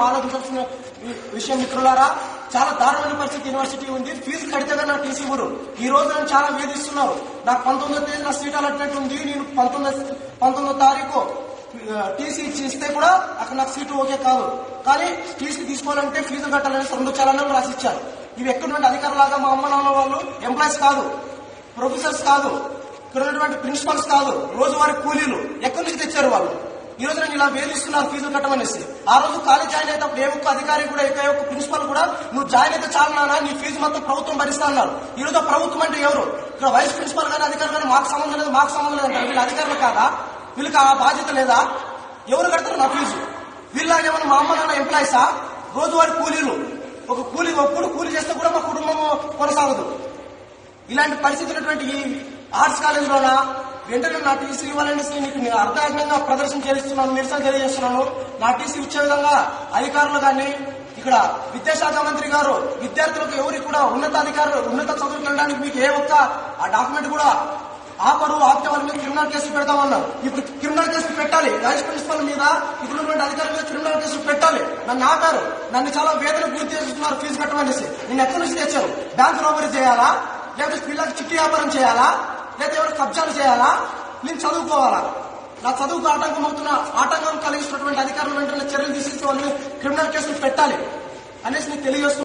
ఆలోచించాల్సిన విషయం మిత్రులారా చాలా దారుణమైన పరిస్థితి యూనివర్సిటీ ఉంది. ఫీజు కడితే నాకు టీసీ ఇవ్వరు. ఈ రోజు నన్ను చాలా వేధిస్తున్నారు. నాకు పంతొమ్మిదో తేదీ నా సీట్ అలాట్మెంట్ ఉంది. నేను పంతొమ్మిది పంతొమ్మిదో తారీఖు టీసీ ఇచ్చి ఇస్తే కూడా అక్కడ నాకు సీటు ఓకే కాదు. కానీ టీసీ తీసుకోవాలంటే ఫీజు కట్టాలని రెండు చలనాలు రాసి ఇచ్చారు ఇవి ఎక్కడి నుండి అధికారులాగా మా అమ్మ నాన్న వాళ్ళు ఎంప్లాయీస్ కాదు ప్రొఫెసర్స్ కాదు ఇక్కడ ఉన్నటువంటి ప్రిన్సిపల్స్ కాదు రోజువారీ కూలీలు ఎక్కడి నుంచి తెచ్చారు వాళ్ళు? ఇలా వేధిస్తున్నారు ఫీజులు కట్టమనేసి. ఆ రోజు కాలేజ్ జాయిన్ అయితే ఏ ఒక్క అధికారి కూడా ఏ ఒక్క ప్రిన్సిపల్ కూడా నువ్వు జాయిన్ అయితే చాలు నాన్న నీ ఫీజు మొత్తం ప్రభుత్వం భరిస్తా అన్నారు. ఈ రోజు ప్రభుత్వం అంటే ఎవరు? ఇక్కడ వైస్ ప్రిన్సిపల్ కానీ అధికారులు కానీ మాకు సంబంధం లేదు మాకు సంబంధం లేదు అంటారు. వీళ్ళు అధికారులు కాదా? వీళ్ళకి ఆ బాధ్యత లేదా? ఎవరు కడతారు నా ఫీజు? వీళ్ళేమన్నా మా అమ్మ నాన్న ఎంప్లాయీసా? రోజువారి కూలీలు. ఒక కూలీ ఒప్పుడు కూలీ చేస్తే కూడా మా కుటుంబం కొనసాగదు. ఇలాంటి పరిస్థితి ఉన్నటువంటి ఈ ఆర్ట్స్ కాలేజీలోన వెంటనే నా టీసీ ఇవ్వాలనేసి నీకు నేను అర్ధాంతంగా ప్రదర్శన చేస్తున్నాను నిరసన తెలియజేస్తున్నాను. నా టీసీ ఇచ్చే విధంగా అధికారులు కానీ ఇక్కడ విద్యాశాఖ మంత్రి గారు విద్యార్థులకు ఎవరికి కూడా ఉన్నతాధికారులు ఉన్నత చదువులకు వెళ్ళడానికి మీకు ఏ ఒక్క ఆ డాక్యుమెంట్ కూడా ఆపరు ఆపితే వాళ్ళ మీద క్రిమినల్ కేసులు పెడతామన్నారు. ఇప్పుడు క్రిమినల్ కేసులు పెట్టాలి. వైస్ ప్రిన్సిపల్ మీద ఇప్పుడు ఉన్నటువంటి అధికారుల మీద క్రిమినల్ కేసులు పెట్టాలి. నన్ను ఆపారు. నన్ను చాలా వేదన పూర్తి చేస్తున్నారు ఫీజు కట్టమనేసి. నేను ఎక్కడి నుంచి తెచ్చారు? బ్యాంక్ రోబరీ చేయాలా? లేకపోతే పిల్లలకి చిట్టి వ్యాపారం చేయాలా? లేదా ఎవరు కబ్జాలు చేయాలా? నేను చదువుకోవాలా? నా చదువుకు ఆటంకం అవుతున్న ఆటంకం కలిగిస్తున్నటువంటి అధికారులు వెంటనే చర్యలు తీసుకుని వాళ్ళు క్రిమినల్ కేసులు పెట్టాలి అనేసి నేను తెలియజేస్తున్నాను.